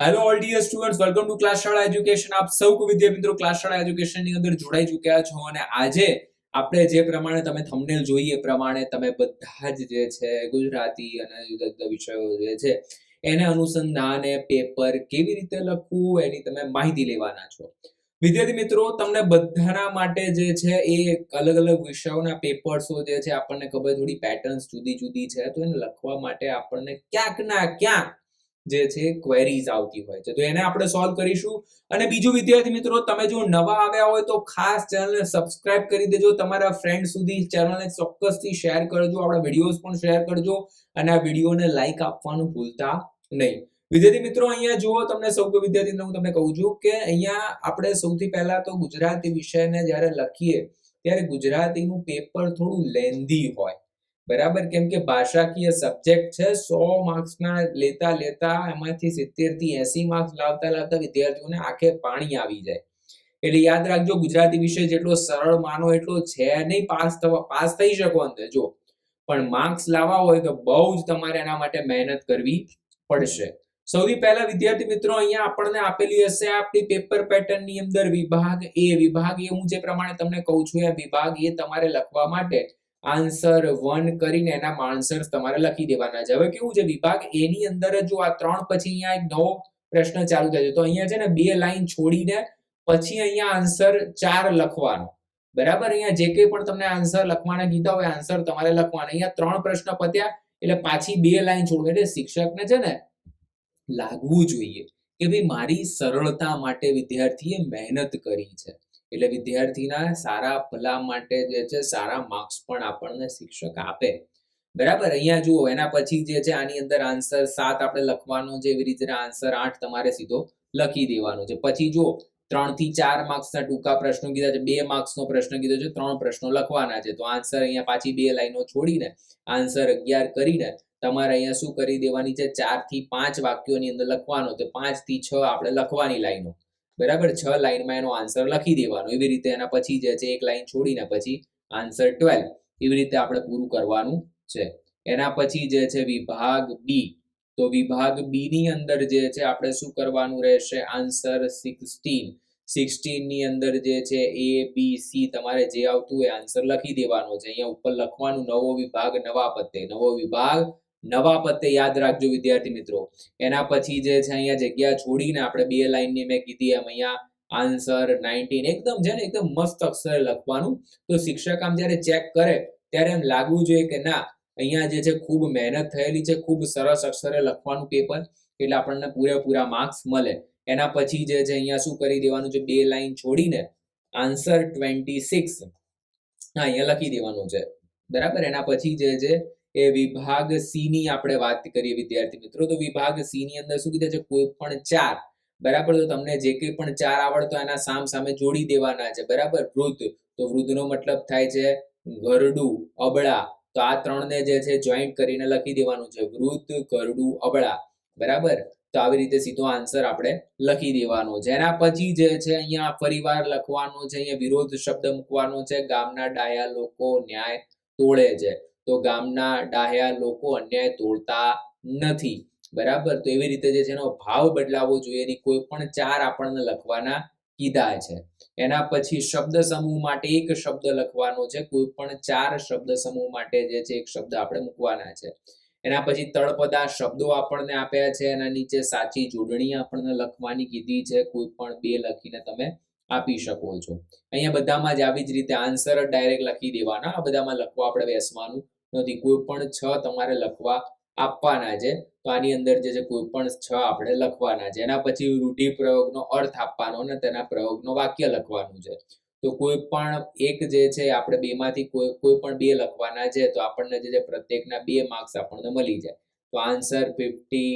Hello all dear students welcome to class શાળા education આપ સૌ વિદ્યાર્થી મિત્રો ક્લાસ શાળા એજ્યુકેશનની અંદર જોડાઈ ચૂક્યા છો અને આજે આપણે જે પ્રમાણે તમે થંબનેલ જોઈએ એ પ્રમાણે તમે બધા જ જે છે, ગુજરાતી અને જુદા જુદા વિષયો જે છે, એને અનુસંધાને પેપર કેવી રીતે લખવું એની તમે માહિતી લેવાના છો. વિદ્યાર્થી મિત્રો, તમને બધાના માટે જે છે એ અલગ અલગ વિષયોના પેપર્સો જે છે આપણને ખબર થોડી પેટર્ન્સ જુદી જુદી છે, તો એને લખવા માટે આપણને ક્યાંક ના ક્યાંક જે છે ક્વેરીઝ આવતી હોય છે. તો એને આપણે સોલ્વ કરીશું. અને બીજું વિદ્યાર્થી મિત્રો, તમે જો નવા આવ્યા હોય તો ખાસ ચેનલને સબસ્ક્રાઇબ કરી દેજો. તમારા ફ્રેન્ડ સુધી ચેનલને ચોક્કસથી શેર કરજો. આપણા વિડીયોઝ પણ શેર કરજો. અને આ વિડીયોને લાઈક આપવાનું ભૂલતા નહીં. વિદ્યાર્થી મિત્રો, અહીંયા જુઓ, તમને સૌ વિદ્યાર્થી હું તમને કહું છું કે અહીંયા આપણે સૌથી પહેલા તો ગુજરાતી વિષયને જ્યારે લખીએ, ત્યારે ગુજરાતીનું પેપર થોડું લેન્ધી હોય. બરાબર? કેમ કે ભાષાકીય સબ્જેક્ટ છે, સો માર્ક્સના લેતા લેતા એમાંથી સિત્તેરથી એસી માર્ક્સ લાવતા લાવતા વિદ્યાર્થીઓને આંખે પાણી આવી જાય. એટલે યાદ રાખજો, ગુજરાતી વિષય જેટલો સરળ માનો એટલો છે નહીં, પાસ થવા, પાસ થઈ શકો અંદર, જો. પણ માર્ક્સ લાવવા હોય તો બહુ જ તમારે એના માટે મહેનત કરવી પડશે. સૌથી પહેલા વિદ્યાર્થી મિત્રો, અહીંયા આપણને આપેલી હશે આપણી પેપર પેટર્નની અંદર વિભાગ એ. વિભાગ એ હું જે પ્રમાણે તમને કહું છું, એ વિભાગ એ તમારે લખવા માટે આન્સર વન કરીને એના આન્સર્સ તમારે લખી દેવાના છે. હવે કેવું છે? વિભાગ એ ની અંદર જ જો આ ત્રણ પછી અહીંયા એક નવો પ્રશ્ન ચાલુ થાય છે. તો અહીંયા છે ને બે લાઈન છોડીને પછી અહીંયા આન્સર ચાર લખવાનો. બરાબર? અહીંયા જે કંઈ પણ તમને આન્સર લખવાના કીધા હોય આન્સર તમારે લખવાના. અહીંયા ત્રણ પ્રશ્ન પત્યા એટલે પાછી બે લાઈન છોડવું એટલે શિક્ષકને છે ને લાગવું જોઈએ કે ભાઈ મારી સરળતા માટે વિદ્યાર્થીએ મહેનત કરી છે. એટલે વિદ્યાર્થીના સારા ભલા માટે જે છે, સારા માર્ક્સ પણ આપણને શિક્ષક આપે. બરાબર? અહીંયા જુઓ, એના પછી જે છે, આની અંદર આન્સર સાત આપણે લખવાનો છે, એવી રીતે આન્સર આઠ તમારે સીધો લખી દેવાનો છે. પછી જુઓ ત્રણથી ચાર માર્ક્સના ટૂંકા પ્રશ્નો કીધા છે, બે માર્ક્સનો પ્રશ્ન કીધો છે, ત્રણ પ્રશ્નો લખવાના છે. તો આન્સર અહીંયા પાછી બે લાઈનો છોડીને આન્સર અગિયાર કરીને તમારે અહીંયા શું કરી દેવાની છે ચારથી પાંચ વાક્યોની અંદર લખવાનો. તો પાંચથી છ આપણે લખવાની લાઈનો. બરાબર? છ લાઈનમાં એનો આન્સર લખી દેવાનો. એવી રીતે એના પછી જે છે, એક લાઈન છોડીને પછી આન્સર ટ્વેલ્વ એવી રીતે આપણે પૂરું કરવાનું છે. એના પછી જે છે, વિભાગ બી તો વિભાગ બી ની અંદર જે છે, આપણે શું કરવાનું રહેશે? આન્સર સિક્સટીન સિક્સટીનની અંદર જે છે એ બી સી તમારે જે આવતું હોય આન્સર લખી દેવાનો છે. અહીંયા ઉપર લખવાનું નવો વિભાગ, નવા પત્તે. નવો વિભાગ નવા પત્તે યાદ રાખજો વિદ્યાર્થી મિત્રો. એના પછી જે છે અહીંયા જગ્યા છોડીને આપણે બે લાઈનની મેં કીધી એમ અહીંયા આન્સર નાઇન્ટીન એકદમ છે ને, એકદમ મસ્ત અક્ષરે લખવાનું. તો શિક્ષક આમ જ્યારે ચેક કરે ત્યારે એમ લાગવું જોઈએ કે ના, અહીંયા જે છે ખૂબ મહેનત થયેલી છે, ખૂબ સરસ અક્ષરે લખવાનું પેપર એટલે આપણને પૂરેપૂરા માર્ક્સ મળે. એના પછી જે છે અહીંયા શું કરી દેવાનું છે, બે લાઈન છોડીને આન્સર ટ્વેન્ટી સિક્સ હા, અહીંયા લખી દેવાનું છે. બરાબર? એના પછી જે છે એ વિભાગ સી ની આપણે વાત કરીએ વિદ્યાર્થી મિત્રો. તો વિભાગ સી ની અંદર શું કીધું છે? કોઈ પણ ચાર. બરાબર? તો તમને જે કંઈ પણ ચાર આવડતો એના સામ સામે જોડી દેવાના છે. બરાબર? વૃદ્ધ. તો વૃદ્ધનો મતલબ થાય છે ઘરડું અબળા. તો આ ત્રણને જે છે જોઈન્ટ કરીને લખી દેવાનું છે. વૃદ્ધ ઘરડું અબળા. બરાબર? તો આવી રીતે સીધો આન્સર આપણે લખી દેવાનો છે. એના પછી જે છે અહીંયા ફરીવાર લખવાનો છે. અહીંયા વિરોધ શબ્દ મૂકવાનો છે. ગામના ડાયા લોકો ન્યાય તોડે છે. તો ગામના ડાહ્યા લોકો અન્યાય તોડતા નથી. બરાબર? તો એવી રીતે જે છે એનો ભાવ બદલાવો જોઈએ, એની કોઈ પણ ચાર આપણને લખવાના કીધા છે. એના પછી શબ્દ સમૂહ માટે એક શબ્દ લખવાનો છે, કોઈ પણ ચાર શબ્દ સમૂહ માટે જે છે એક શબ્દ આપણે મૂકવાના છે. એના પછી તળપદા શબ્દો આપણને આપ્યા છે, એના નીચે સાચી જોડણી આપણને લખવાની કીધી છે, કોઈ પણ બે લખીને તમે આપી શકો છો. અહીંયા બધામાં જ આવી જ રીતે આન્સર ડાયરેક્ટ લખી દેવાના, આ બધામાં લખવા આપણે બેસવાનું નથી. કોઈ પણ છ તમારે લખવા આપવાના છે. તો આની અંદર જે છે, કોઈ પણ છ આપણે લખવાના છે. એના પછી રૂઢિપ્રયોગનો અર્થ આપવાનો અને તેના પ્રયોગનો વાક્ય લખવાનું છે. તો કોઈ પણ એક જે છે, આપણે બેમાંથી કોઈ કોઈ પણ બે લખવાના છે, તો આપણને જે છે, પ્રત્યેકના બે માર્ક્સ આપણને મળી જાય. તો આન્સર ફિફ્ટી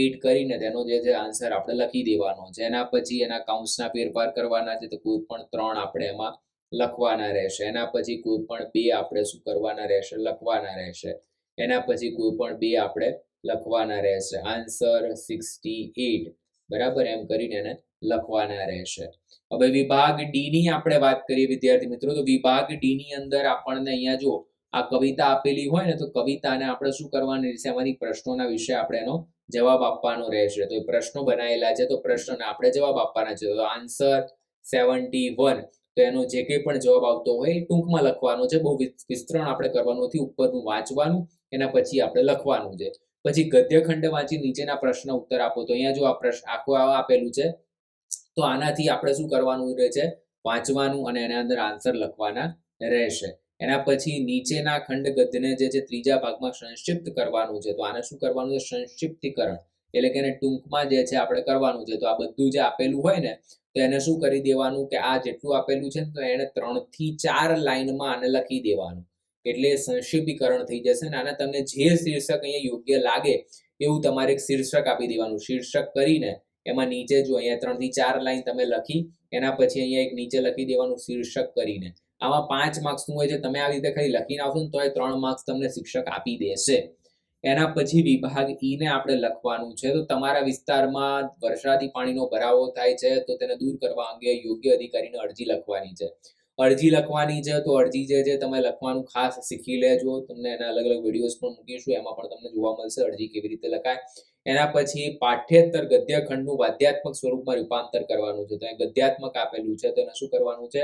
એટ કરીને તેનો જે છે આન્સર આપણે લખી દેવાનો છે. એના પછી એના કાઉન્સના ફેરફાર કરવાના છે. તો કોઈ પણ ત્રણ આપણે એમાં લખવાના રહેશે. એના પછી કોઈ પણ બે આપણે શું કરવાના રહેશે? લખવાના રહેશે. એના પછી કોઈ પણ બે આપણે લખવાના રહેશે. આન્સર સિક્સટી એટ બરાબર? એમ કરીને એને લખવાના રહેશે. હવે વિભાગ ડી ની આપણે વાત કરીએ વિદ્યાર્થી મિત્રો, તો વિભાગ ડી ની અંદર આપણને અહીંયા જો આ કવિતા આપેલી હોય ને, તો કવિતાને આપણે શું કરવાની રહેશે? એમાંથી પ્રશ્નોના વિશે આપણે એનો જવાબ આપવાનો રહેશે. તો એ પ્રશ્નો બનાવેલા છે, તો પ્રશ્નોને આપણે જવાબ આપવાના છે. તો આન્સર સેવન્ટી વન તો એનો જે કંઈ પણ જવાબ આવતો હોય ટૂંકમાં લખવાનો છે. બહુ વિસ્તરણ આપણે કરવાનું નથી. ઉપરનું વાંચવાનું, એના પછી આપણે લખવાનું છે. પછી ગદ્યખંડ વાંચી નીચેના પ્રશ્ન ઉત્તર આપો. તો અહીંયા જો આ પ્રશ્ન આખો આપેલું છે, તો આનાથી આપણે શું કરવાનું રહે છે? વાંચવાનું અને એના અંદર આન્સર લખવાના રહેશે. એના પછી નીચેના ખંડ ગદ્યને જે છે ત્રીજા ભાગમાં સંક્ષિપ્ત કરવાનું છે. તો આને શું કરવાનું છે? સંક્ષિપ્તીકરણ. એટલે કે એને ટૂંકમાં જે છે આપણે કરવાનું છે. તો આ બધું જે આપેલું હોય ને, તો એને શું કરી દેવાનું કે આ જેટલું આપેલું છે તો એને ત્રણથી ચાર લાઈનમાં આને લખી દેવાનું. એટલે એ સંક્ષિપ્તીકરણ થઈ જશે ને, આને તમને જે શીર્ષક અહીંયા યોગ્ય લાગે એવું તમારે એક શીર્ષક આપી દેવાનું. શીર્ષક કરીને એમાં નીચે જો અહીંયા ત્રણથી ચાર લાઈન તમે લખી, એના પછી અહીંયા એક નીચે લખી દેવાનું શીર્ષક કરીને. આમાં પાંચ માર્ક્સનું હોય છે? તમે આવી રીતે ખાલી લખીને આવશો ને, તો એ ત્રણ માર્ક્સ તમને શિક્ષક આપી દેશે. એના પછી વિભાગ ઈને આપણે લખવાનું છે. તો તમારા વિસ્તારમાં વરસાદી પાણીનો ભરાવો થાય છે, તો તેને દૂર કરવા અંગે યોગ્ય અધિકારીને અરજી લખવાની છે. અરજી લખવાની છે, તો અરજી જે છે તમે લખવાનું ખાસ શીખી લેજો. તમને એના અલગ અલગ વિડીયોઝ પણ મૂકીશું, એમાં પણ તમને જોવા મળશે અરજી કેવી રીતે લખાય. એના પછી પાઠ્યેતર ગદ્યખંડનું વાદ્યાત્મક સ્વરૂપમાં રૂપાંતર કરવાનું છે. તો ગદ્યાત્મક આપેલું છે, તો એને શું કરવાનું છે?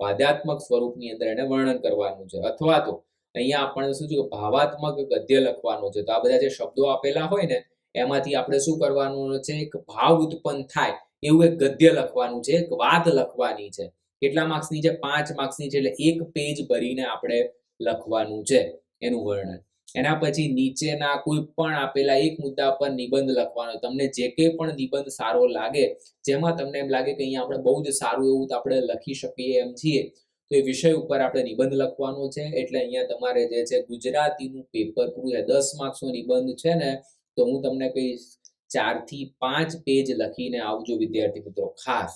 વાદ્યાત્મક સ્વરૂપની અંદર એને વર્ણન કરવાનું છે. અથવા તો અહીંયા આપણને શું કે ભાવાત્મક ગદ્ય લખવાનું છે. તો આ બધા જે શબ્દો આપેલા હોય ને, એમાંથી આપણે શું કરવાનું છે? એક ભાવ ઉત્પન્ન થાય એવું એક ગદ્ય લખવાનું છે, એક વાત લખવાની છે. કેટલા માર્ક્સની છે? પાંચ માર્ક્સની છે, એટલે એક પેજ ભરીને આપણે લખવાનું છે એનું વર્ણન. એના પછી નીચેના કોઈ પણ આપેલા એક મુદ્દા પર નિબંધ લખવાનો. તમને જે કંઈ પણ નિબંધ સારો લાગે, જેમાં તમને એમ લાગે કે અહીંયા આપણે બહુ જ સારું એવું આપણે લખી શકીએ એમ છીએ તો એ વિષય ઉપર આપણે નિબંધ લખવાનો છે. એટલે અહીંયા તમારે જે છે ગુજરાતીનું પેપર પૂરું દસ માર્ક્સનો નિબંધ છે ને, તો હું તમને કહીશ ચારથી પાંચ પેજ લખીને આવજો વિદ્યાર્થી મિત્રો, ખાસ.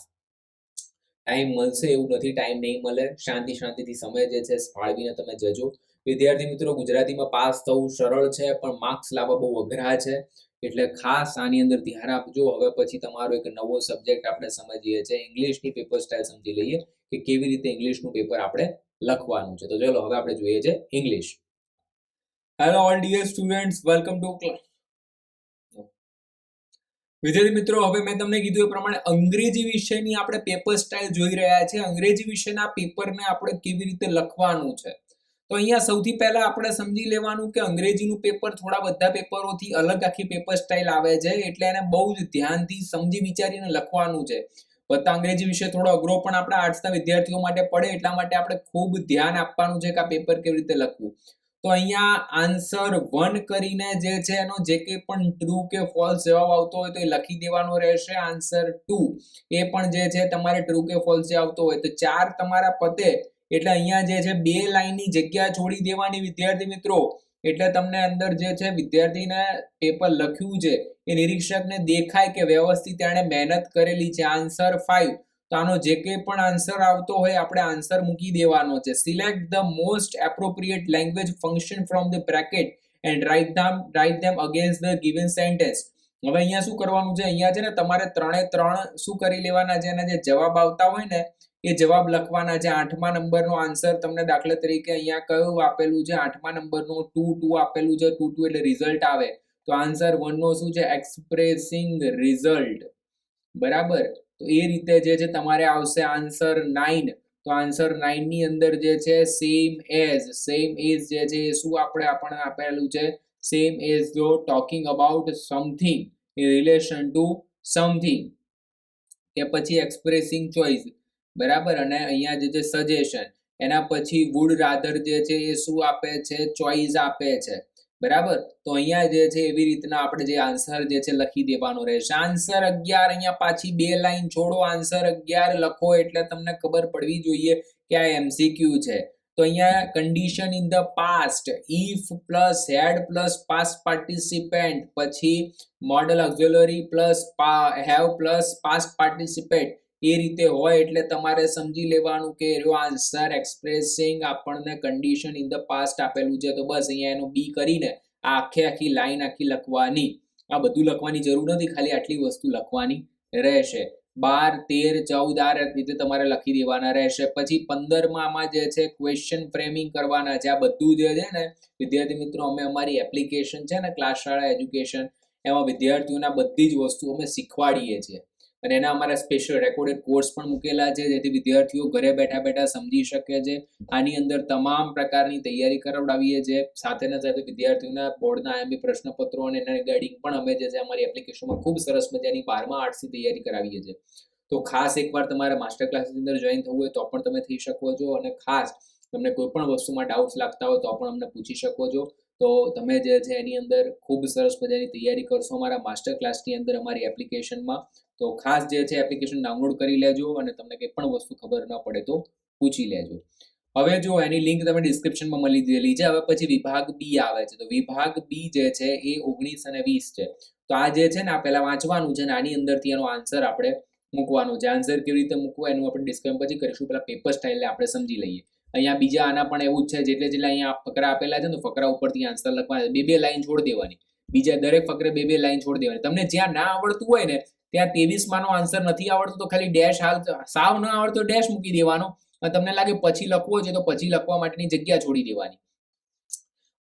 ટાઈમ મળશે એવું નથી ટાઈમ નહીં મળે. શાંતિ શાંતિથી સમય જે છે ફાળવીને તમે જજો. વિદ્યાર્થી મિત્રો, ગુજરાતીમાં પાસ થવું સરળ છે, પણ માર્ક્સ લાવવા બહુ અઘરા છે. એટલે ખાસ આની અંદર ધ્યાન આપજો હવે પછી તમારો એક નવો સબ્જેક્ટ આપણે સમજીએ છીએ, ઇંગ્લિશની પેપર સ્ટાઇલ સમજી લઈએ કે કેવી રીતે ઇંગ્લિશનું પેપર આપણે લખવાનું છે. તો ચલો, હવે આપણે જોઈએ છે English. Hello all dear students welcome to class વિદ્યાર્થી મિત્રો, હવે મેં તમને કીધું એ પ્રમાણે અંગ્રેજી વિષયની આપણે પેપર સ્ટાઇલ જોઈ રહ્યા છે. અંગ્રેજી વિષયના પેપરને આપણે કેવી રીતે લખવાનું છે? તો અહીંયા સૌથી પહેલા આપણે સમજી લેવાનું કે અંગ્રેજીનું પેપર થોડા બધા પેપરોથી અલગ આખી પેપર સ્ટાઇલ આવે છે, એટલે એને બહુ જ ધ્યાનથી સમજી વિચારીને લખવાનું છે. બધા અંગ્રેજી વિષય થોડો અઘરો પણ આપણા આર્ટ્સના વિદ્યાર્થીઓ માટે પડે, એટલા માટે આપણે ખૂબ ધ્યાન આપવાનું છે કે આ પેપર કેવી રીતે લખવું. તો અહીંયા આન્સર વન કરીને જે છે એનો જે કંઈ પણ ટ્રુ કે ફોલ્સ જવાબ આવતો હોય તો એ લખી દેવાનો રહેશે. આન્સર ટુ એ પણ જે છે તમારે ટ્રુ કે ફોલ્સ જે આવતો હોય તો ચાર તમારા પતે એટલે અહીંયા જે છે, બે લાઈનની જગ્યા છોડી દેવાની વિદ્યાર્થી મિત્રો. એટલે તમને અંદર જે છે, વિદ્યાર્થીને પેપર લખ્યું છે, એ નિરીક્ષકને દેખાય કે વ્યવસ્થિત એણે મહેનત કરેલી છે. આન્સર ફાઈવ તો આનો જે કંઈ પણ આન્સર આવતો હોય, આપણે આન્સર મૂકી દેવાનો છે. Select the most appropriate language function from the bracket and write them write them against the given sentence હવે અહીંયા શું કરવાનું છે? અહીંયા છે ને, તમારે ત્રણે ત્રણ શું કરી લેવાના છે? એના જે જવાબ આવતા હોય ને એ જવાબ લખવાના છે. આઠમા નંબરનો આન્સર તમને દાખલા તરીકે અહીંયા કયું આપેલું છે? આઠમા નંબરનો ટુ ટુ આપેલું છે. ટુ ટુ એટલે રિઝલ્ટ આવે. તો આન્સર વનનો શું છે? એક્સપ્રેસિંગ રિઝલ્ટ બરાબર? તો એ રીતે જે છે તમારે આવશે આન્સર નાઇન તો આન્સર નાઇનની અંદર જે છે સેમ એઝ સેમ એઝ જે છે એ શું આપણે આપણને આપેલું છે? સેમ એઝ જો talking about something relation to something કે પછી એક્સપ્રેસિંગ ચોઇસ બરાબર? અને અહીંયા જે છે સજેશન એના પછી વુડ રાધર જે છે એ શું આપે છે? ચોઇસ આપે છે. બરાબર? તો અહીંયા જે છે એવી રીતના આપણે જે આન્સર જે છે લખી દેવાનો રહેશે. આન્સર અગિયાર અહીંયા પાછી બે લાઈન છોડો. આન્સર અગિયાર લખો એટલે તમને ખબર પડવી જોઈએ કે આ એમસીક્યુ છે. તો અહીંયા condition in the past if plus had plus past participant પછી modal auxiliary plus have plus past participate એ રીતે હોય એટલે તમારે સમજી લેવાનું કે એનો આન્સર એક્સપ્રેસિંગ આપણને કન્ડિશન ઇન ધ પાસ્ટ આપેલું છે, તો બસ અહીંયા એનું બી કરીને આ આખે આખી લાઈન આખી લખવાની. આ બધું લખવાની જરૂર નથી, ખાલી આટલી વસ્તુ લખવાની રહેશે. બાર, તેર, ચૌદ, આ રીતે તમારે લખી દેવાના રહેશે. પછી પંદરમાં આમાં જે છે ક્વેશ્ચન ફ્રેમિંગ કરવાના છે. આ બધું જે છે ને, વિદ્યાર્થી મિત્રો, અમે અમારી એપ્લિકેશન છે ને ક્લાસ શાળા એજ્યુકેશન એમાં વિદ્યાર્થીઓના બધી જ વસ્તુ અમે શીખવાડીએ છીએ. અને એના અમારા સ્પેશિયલ રેકોર્ડેડ કોર્સ પણ મૂકેલા છે, જેથી વિદ્યાર્થીઓ ઘરે બેઠા બેઠા સમજી શકે છે. આની અંદર તમામ પ્રકારની તૈયારી કરાવડાવીએ છીએ. સાથે ને સાથે વિદ્યાર્થીઓના બોર્ડના આયામી પ્રશ્નપત્રો અને એના ગાઈડિંગ પણ અમે જે છે અમારી એપ્લિકેશનમાં ખૂબ સરસ મજાની બારમા આર્ટ્સની તૈયારી કરાવીએ છીએ. તો ખાસ એકવાર તમારે માસ્ટર ક્લાસની અંદર જોઈન થવું હોય તો પણ તમે થઈ શકો છો અને ખાસ તમને કોઈ પણ વસ્તુમાં ડાઉટ્સ લાગતા હોય તો પણ અમને પૂછી શકો છો. તો તમે જે છે એની અંદર ખૂબ સરસ મજાની તૈયારી કરશો અમારા માસ્ટર ક્લાસની અંદર અમારી એપ્લિકેશનમાં તો ખાસ જે છે એપ્લિકેશન ડાઉનલોડ કરી લેજો અને તમને કંઈ પણ વસ્તુ ખબર ન પડે તો પૂછી લેજો. હવે જો એની લિંક તમે ડિસ્ક્રિપ્શનમાં મળી દીધેલી છે, હવે પછી વિભાગ બી આવે છે. તો વિભાગ બી જે છે એ ઓગણીસ અને વીસ છે. તો આ જે છે ને આ પહેલાં વાંચવાનું છે ને આની અંદરથી એનો આન્સર આપણે મૂકવાનો છે. આન્સર કેવી રીતે મૂકવો એનું આપણે ડિસ્ક્રાઇબ પછી કરીશું. પેલા પેપર સ્ટાઇલને આપણે સમજી લઈએ. અહીંયા બીજા આના પણ એવું જ છે, જેટલે જેટલા અહીંયા ફકરા આપેલા છે ને ફકરા ઉપરથી આન્સર લખવાના બે બે લાઈન છોડી દેવાની. બીજા દરેક ફકરે બે બે લાઈન છોડી દેવાની. તમને જ્યાં ના આવડતું હોય ને ત્યાં ત્રેવીસ માનો આન્સર નથી આવડતો તો ખાલી ડેશ હાલ સાવ ન આવડતો ડેશ મૂકી દેવાનો. તમને લાગે પછી લખવો છે તો પછી લખવા માટેની જગ્યા છોડી દેવાની.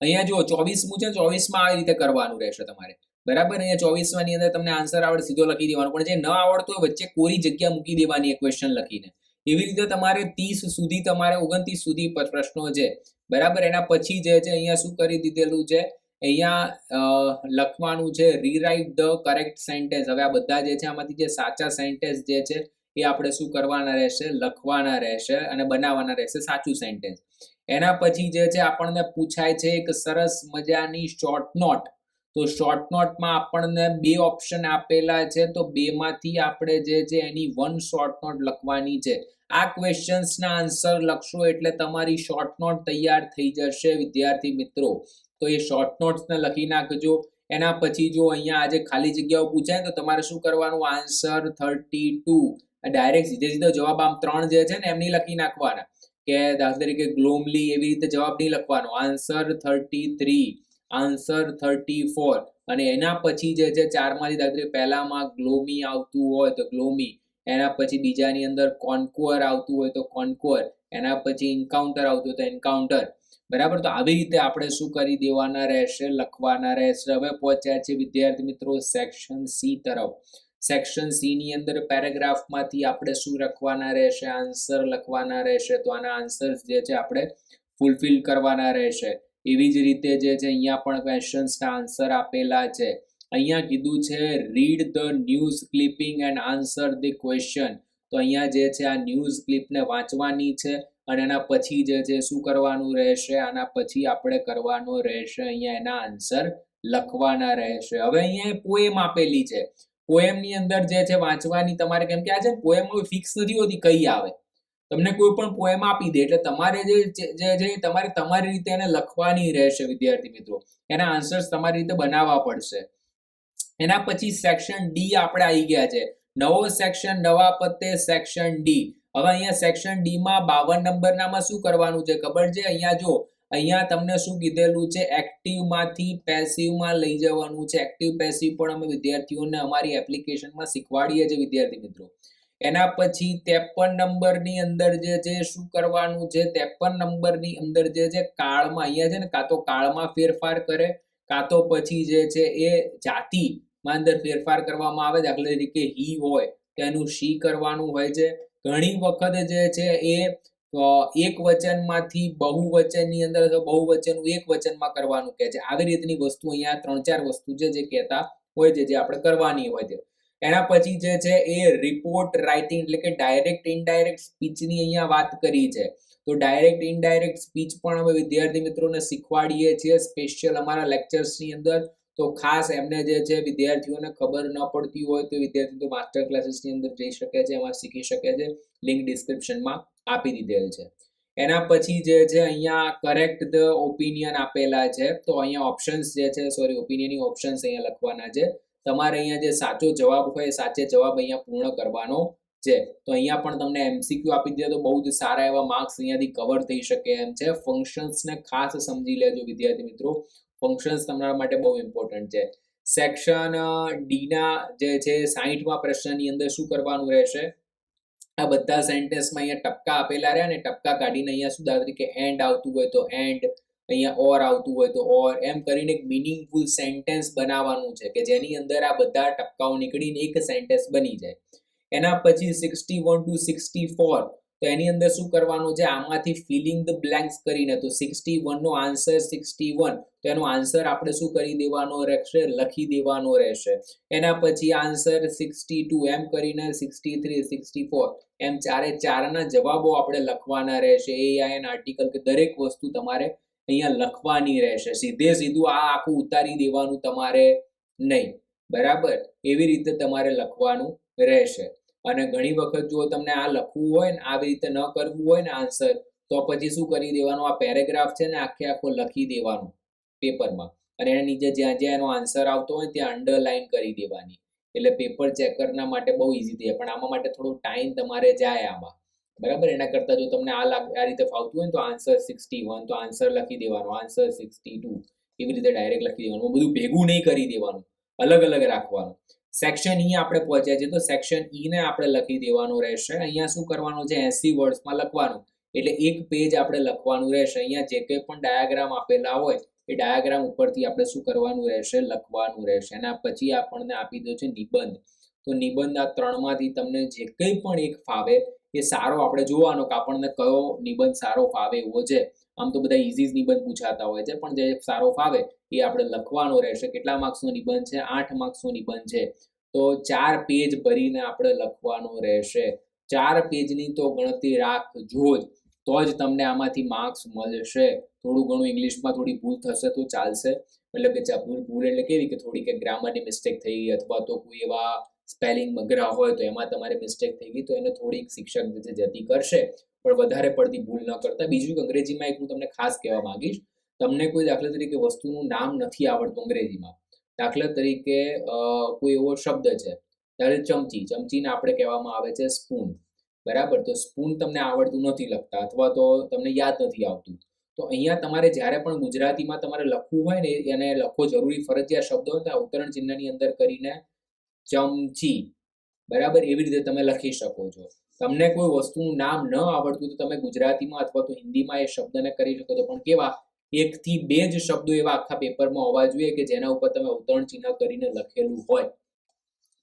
અહીંયા જુઓ, ચોવીસમું છે ચોવીસમાં આવી રીતે કરવાનું રહેશે તમારે. બરાબર? અહીંયા ચોવીસમાં ની અંદર તમને આન્સર આવડે સીધો લખી દેવાનો. પણ જે ન આવડતો હોય વચ્ચે કોરી જગ્યા મૂકી દેવાની એક ક્વેશ્ચન લખીને. એવી રીતે તમારે ત્રીસ સુધી, તમારે ઓગણત્રીસ સુધી પ્રશ્નો છે. બરાબર? એના પછી જે છે, અહીંયા શું કરી દીધેલું છે? અહીંયા લખવાનું છે રીરાઇટ ધ કરેક્ટ સેન્ટેન્સ હવે આ બધા જે છે, આમાંથી જે સાચા સેન્ટેન્સ જે છે, એ આપણે શું કરવાના રહેશે? લખવાના રહેશે અને બનાવવાના રહેશે સાચું સેન્ટેન્સ એના પછી જે છે, આપણને પૂછાય છે એક સરસ મજાની શોર્ટ નોટ તો શોર્ટ નોટમાં આપણને બે ઓપ્શન આપેલા છે, તો બેમાંથી આપણે જે છે, એની વન શોર્ટ નોટ લખવાની છે. આ ક્વેશ્ચન્સના આન્સર લખશો એટલે તમારી શોર્ટ નોટ તૈયાર થઈ જશે, વિદ્યાર્થી મિત્રો. તો એ શોર્ટ નોટ્સને લખી નાખજો. એના પછી જો અહીંયા આજે ખાલી જગ્યાઓ પૂછાય તો તમારે શું કરવાનું? આન્સર થર્ટી ટુ ડાયરેક્ટ સીધે સીધો જવાબ આમ ત્રણ જે છે ને એમની લખી નાખવાના. કે દાખલા તરીકે ગ્લોમલી એવી રીતે જવાબ નહીં લખવાનો. Answer thirty three answer thirty four અને એના પછી જે છે ચારમાંથી દાખલા તરીકે પહેલામાં ગ્લોમી આવતું હોય તો ગ્લોમી એના પછી બીજાની અંદર કોન્કુઅર આવતું હોય તો કોન્કુઅર એના પછી એન્કાઉન્ટર આવતું હોય તો એન્કાઉન્ટર બરાબર? તો આવી રીતે આપણે શું કરી દેવાના રહેશે, લખવાના રહેશે. હવે પહોંચ્યા છે વિદ્યાર્થી મિત્રો સેક્શન સી તરફ. સેક્શન સી ની અંદર પેરેગ્રાફમાંથી આપણે શું લખવાના રહેશે? આન્સર લખવાના રહેશે. તો આના આન્સર્સ જે છે આપણે ફૂલફિલ કરવાના રહેશે. એવી જ રીતે જે છે અહીંયા પણ ક્વેશ્ચન્સના આન્સર આપેલા છે. અહીંયા કીધું છે read the news clipping and answer the question તો અહીંયા જે છે આ ન્યૂઝ ક્લિપને વાંચવાની છે. અને એના પછી જે છે શું કરવાનું રહેશે, આના પછી આપણે કરવાનું રહેશે, અહીંયા એના આન્સર લખવાના રહેશે. હવે અહીંયા પોએમ આપેલી છે. પોએમની અંદર જે છે, વાંચવાની તમારે કેમ કે આ છે પોએમ ફિક્સ નથી હોતી, કઈ આવે. તમને કોઈ પણ પોએમ આપી દે, એટલે તમારે જે જે તમારે, તમારી રીતે એને લખવાની રહેશે, વિદ્યાર્થી મિત્રો. એના આન્સર્સ તમારી રીતે બનાવવા પડશે. એના પછી સેક્શન ડી આપણે આવી ગયા છે. નવો સેક્શન નવા પત્તે સેક્શન ડી હવે અહીંયા સેક્શન ડી માં બાવન નંબરનામાં શું કરવાનું છે ખબર છે? અહીંયા જો અહીંયા તમને શું કીધેલું છે? એક્ટિવમાંથી પેસિવમાં લઈ જવાનું છે. એક્ટિવ પેસિવ પણ અમે વિદ્યાર્થીઓને અમારી એપ્લિકેશનમાં શીખવાડીએ છીએ વિદ્યાર્થી મિત્રો. એના પછી ત્રેપન નંબરની અંદર જે છે, શું કરવાનું છે? ત્રેપન નંબરની અંદર જે છે, કાળમાં, અહીંયા છે ને, કાં તો કાળમાં ફેરફાર કરે, કાં તો પછી જે છે એ જાતિમાં અંદર ફેરફાર કરવામાં આવે. દાખલા તરીકે હી હોય, તો એનું શી કરવાનું હોય છે. ઘણી વખત જે છે એ એક વચનમાંથી બહુવચનની અંદર અથવા બહુવચનનું એક વચનમાં કરવાનું કહે છે. આવી રીતની વસ્તુ અહીંયા ત્રણ ચાર વસ્તુ છે જે કહેતા હોય છે, જે આપણે કરવાની હોય છે. એના પછી જે છે એ રિપોર્ટ રાઇટિંગ એટલે કે ડાયરેક્ટ ઇનડાયરેક્ટ સ્પીચની અહીંયા વાત કરી છે. તો ડાયરેક્ટ ઇનડાયરેક્ટ સ્પીચ પણ અમે વિદ્યાર્થી મિત્રોને શીખવાડીએ છીએ. સ્પેશિયલ અમારા લેક્ચર્સની અંદર તો ખાસ એમને જે છે વિદ્યાર્થીઓને ખબર ન પડતી હોય તો વિદ્યાર્થી તો માસ્ટર ક્લાસીસની અંદર જઈ શકે છે, એમાં શીખી શકે છે. લિંક ડિસ્ક્રિપ્શનમાં આપી દીધેલ છે. એના પછી જે છે, અહીંયા કરેક્ટ ધ ઓપિનિયન આપેલા છે. તો અહીંયા ઓપ્શન્સ જે છે સોરી ઓપિનિયનની ઓપ્શન્સ અહીંયા લખવાના છે. તમારે અહીંયા જે સાચો જવાબ હોય, એ સાચે જવાબ અહીંયા પૂર્ણ કરવાનો છે. તો અહીંયા પણ તમને એમસીક્યુ આપી દે તો બહુ જ સારા એવા માર્ક્સ અહીંયાથી કવર થઈ શકે એમ છે. ફંક્શન્સને ખાસ સમજી લેજો વિદ્યાર્થી મિત્રો. ફંક્શન્સ તમારા માટે બહુ ઇમ્પોર્ટન્ટ છે. સેક્શન ડીના જે છે, સાહીઠમાં પ્રશ્નની અંદર શું કરવાનું રહેશે? આ બધા સેન્ટેન્સમાં અહીંયા ટપકા આપેલા રહ્યા અને ટપકા કાઢીને અહીંયા શું દાખલા તરીકે એન્ડ આવતું હોય તો એન્ડ અહીંયા ઓર આવતું હોય તો ઓર એમ કરીને એક મિનિંગફુલ સેન્ટેન્સ બનાવવાનું છે કે જેની અંદર આ બધા ટપકાઓ નીકળીને એક સેન્ટેન્સ બની જાય. એના પછી sixty one to sixty four તો એની અંદર શું કરવાનું છે? આમાંથી ફિલિંગ ધ બ્લેન્ક્સ કરીને, તો સિક્સટી નો આન્સર સિક્સટી વન તો એનો આન્સર આપણે શું કરી દેવાનો રહેશે? લખી દેવાનો રહેશે. એના પછી આન્સર સિક્સટી ટુ એમ કરીને સિક્સટી થ્રી સિક્સટી ફોર એમ ચારે ચારના જવાબો આપણે લખવાના રહેશે. એ આઈન આર્ટિકલ કે દરેક વસ્તુ તમારે અહીંયા લખવાની રહેશે. સીધે સીધું આ આખું ઉતારી દેવાનું તમારે નહીં. બરાબર? એવી રીતે તમારે લખવાનું રહેશે. અને ઘણી વખત જો તમને આ લખવું હોય ને આવી રીતે ન કરવું હોય ને આન્સર તો પછી શું કરી દેવાનું? આ પેરેગ્રાફ છે ને આખે આખો લખી દેવાનું પેપરમાં અને એના નીચે જ્યાં જ્યાં એનો આન્સર આવતો હોય ત્યાં અંડરલાઇન કરી દેવાની. એટલે પેપર ચેકરના માટે બહુ ઇઝી થઈ પણ આમાં માટે થોડો ટાઈમ તમારે જાય આમાં. બરાબર? એના કરતાં જો તમને આ આ રીતે ફાવતું હોય તો આન્સર સિક્સટી વન તો આન્સર લખી દેવાનો. આન્સર સિક્સટી ટુ એવી રીતે ડાયરેક્ટ લખી દેવાનું. બધું ભેગું નહીં કરી દેવાનું. અલગ અલગ રાખવાનું. સેક્શન ઈ આપણે પહોંચ્યા છે તો સેક્શન ઈ ને આપણે લખી દેવાનું રહેશે. અહીંયા શું કરવાનું છે? એસી વર્ડ્સમાં લખવાનું. એટલે એક પેજ આપણે લખવાનું રહેશે. અહીંયા જે કંઈ પણ ડાયાગ્રામ આપેલા હોય, એ ડાયાગ્રામ ઉપરથી આપણે શું કરવાનું રહેશે? લખવાનું રહેશે. અને પછી આપણને આપી દો છે નિબંધ. તો નિબંધ આ ત્રણમાંથી તમને જે કંઈ પણ એક ફાવે, એ સારો આપણે જોવાનો કે આપણને કયો નિબંધ સારો ફાવે એવો છે. આમ તો બધા ઇઝીઝ નિબંધ પૂછાતા હોય છે, પણ જે સારો ફાવે એ આપણે લખવાનો રહેશે. કેટલા માર્ક્સનો નિબંધ છે? આઠ માર્ક્સનો નિબંધ છે. તો ચાર પેજ ભરીને આપણે લખવાનો રહેશે. ચાર પેજની તો ગણતરી રાખજો જ. તો જ તમને આમાંથી માર્ક્સ મળશે. થોડું ઘણું ઇંગ્લિશમાં થોડી ભૂલ થશે તો ચાલશે. મતલબ કે ભૂલ ભૂલ એટલે કેવી કે થોડી કે ગ્રામરની મિસ્ટેક થઈ ગઈ અથવા તો કોઈ એવા સ્પેલિંગ મગ્ર હોય તો એમાં તમારે મિસ્ટેક થઈ ગઈ તો એને થોડીક શિક્ષક જે જતી કરશે. પણ વધારે પડતી ભૂલ ન કરતા. બીજું અંગ્રેજીમાં એક હું તમને ખાસ કહેવા માંગીશ. તમને કોઈ દાખલા તરીકે વસ્તુનું નામ નથી આવડતું અંગ્રેજીમાં. દાખલા તરીકે કોઈ એવો શબ્દ છે. ત્યારે ચમચી. ચમચીને આપણે કહેવામાં આવે છે સ્પૂન. બરાબર? તો સ્પૂન તમને આવડતું નથી લખતા અથવા તો તમને યાદ નથી આવતું. તો અહીંયા તમારે જ્યારે પણ ગુજરાતીમાં તમારે લખવું હોય ને, એને લખવો જરૂરી ફરજિયાત શબ્દ હોય તો આ ઉત્તરણ ચિહ્નની અંદર કરીને ચમચી. બરાબર? એવી રીતે તમે લખી શકો છો. તમને કોઈ વસ્તુનું નામ ન આવડતું તો તમે ગુજરાતીમાં અથવા તો હિન્દીમાં એ શબ્દને કરી શકો તો પણ કેવા એકથી બે જ શબ્દો એવા આખા પેપરમાં હોવા જોઈએ કે જેના ઉપર તમે ઉત્તરણ ચિહ્ન કરીને લખેલું હોય.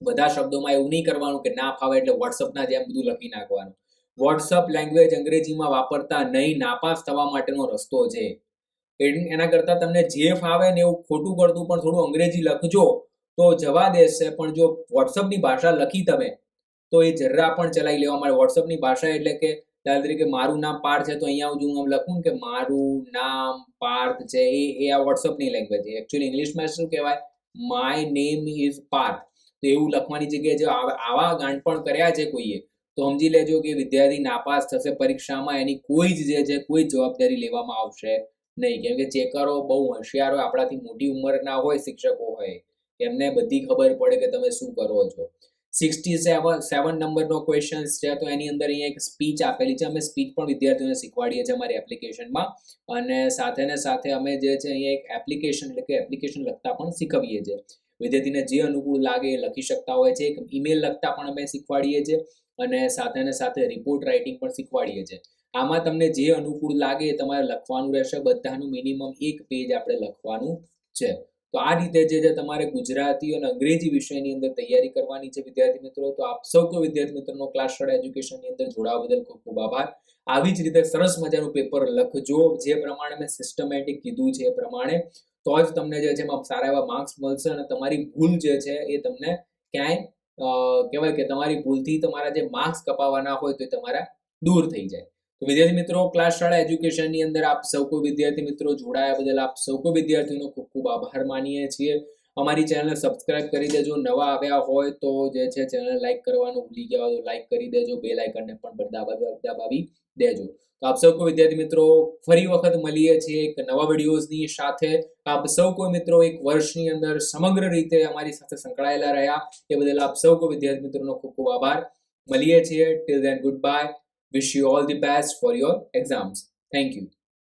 બધા શબ્દોમાં એવું નહીં કરવાનું કે ના ફાવે એટલે વોટ્સઅપના જેમ બધું લખી નાખવાનું. વોટ્સઅપ લેંગ્વેજ અંગ્રેજીમાં વાપરતા નહીં, નાપાસ થવા માટેનો રસ્તો છે. એના કરતાં તમને જે ફાવે ને એવું ખોટું કરતું પણ થોડું અંગ્રેજી લખજો તો જવા દેશે પણ જો વોટ્સઅપની ભાષા લખી તમે તો એ જરા પણ ચલાવી લેવા માટે વોટ્સઅપની ભાષા એટલે કે દાખલા તરીકે મારું નામ પાર્થ છે, તો અહીંયા હું આમ લખું કે મારું નામ પાર્થ છે, એ એ આ વોટ્સઅપની લેંગ્વેજ છે. એકચ્યુઅલી ઇંગ્લિશમાં શું કહેવાય? માય નેમ ઇઝ પાર્થ તો એવું લખવાની જગ્યાએ જો આવા ગાંઠપણ કર્યા છે કોઈએ, તો સમજી લેજો કે વિદ્યાર્થી નાપાસ થશે પરીક્ષામાં, એની કોઈ જ જે છે, કોઈ જવાબદારી લેવામાં આવશે નહીં. કેમ કે ચેકરો બહુ હોશિયાર હોય, આપણાથી મોટી ઉંમરના હોય, શિક્ષકો હોય, એમને બધી ખબર પડે કે તમે શું કરો છો. સિક્સટી સેવન સેવન નંબરનો ક્વેશ્ચન છે, તો એની અંદર અહીંયા એક સ્પીચ આપેલી છે. અમે સ્પીચ પણ વિદ્યાર્થીઓને શીખવાડીએ છીએ અમારી એપ્લિકેશનમાં અને સાથે ને સાથે અમે જે છે અહીંયા એક એપ્લિકેશન એટલે કે એપ્લિકેશન લખતા પણ શીખવીએ છીએ. વિદ્યાર્થીને જે અનુકૂળ લાગે એ લખી શકતા હોય છે. એક ઈમેલ લખતા પણ અમે શીખવાડીએ છીએ અને સાથે ને સાથે રિપોર્ટ રાઇટિંગ પણ શીખવાડીએ છીએ. આમાં તમને જે અનુકૂળ લાગે તમારે લખવાનું રહેશે. બધાનું મિનિમમ એક પેજ આપણે લખવાનું છે. તો આ રીતે જે જે તમારે ગુજરાતી અને અંગ્રેજી વિષયની અંદર તૈયારી કરવાની છે વિદ્યાર્થી મિત્રો, તો આપ સૌ કોઈ વિદ્યાર્થી મિત્રોનો ક્લાસ શાળા એજ્યુકેશનની અંદર જોડાવા બદલ ખૂબ ખૂબ આભાર. આવી જ રીતે સરસ મજાનું પેપર લખજો, જે પ્રમાણે મેં સિસ્ટમેટિક કીધું છે એ પ્રમાણે. તો જ તમને જે છે એમાં સારા એવા માર્ક્સ મળશે અને તમારી ભૂલ જે છે એ તમને ક્યાંય કહેવાય કે તમારી ભૂલથી તમારા જે માર્ક્સ કપાવવાના હોય તો તમારા દૂર થઈ જાય. તો વિદ્યાર્થી મિત્રો ક્લાસ શાળા એજ્યુકેશનની અંદર આપ સૌ કોઈ વિદ્યાર્થી મિત્રો જોડાયા બદલ આપ સૌ કોઈ વિદ્યાર્થીઓનો ખૂબ ખૂબ આભાર માનીએ છીએ. અમારી ચેનલને સબસ્ક્રાઇબ કરી દેજો. નવા આવ્યા હોય તો જે છે ચેનલ લાઇક કરવાનું ભૂલી ગયા હોય તો લાઇક કરી દેજો. બે લાઇકનને પણ દબાવી દેજો. તો આપ સૌ કોઈ વિદ્યાર્થી મિત્રો, ફરી વખત મળીએ છીએ એક નવા વિડીયોઝની સાથે. આપ સૌ કોઈ મિત્રો એક વર્ષની અંદર સમગ્ર રીતે અમારી સાથે સંકળાયેલા રહ્યા. એ બદલ આપ સૌ કોઈ વિદ્યાર્થી મિત્રોનો ખૂબ ખૂબ આભાર. મળીએ છીએ. Till then goodbye Wish you all the best for your exams. Thank you.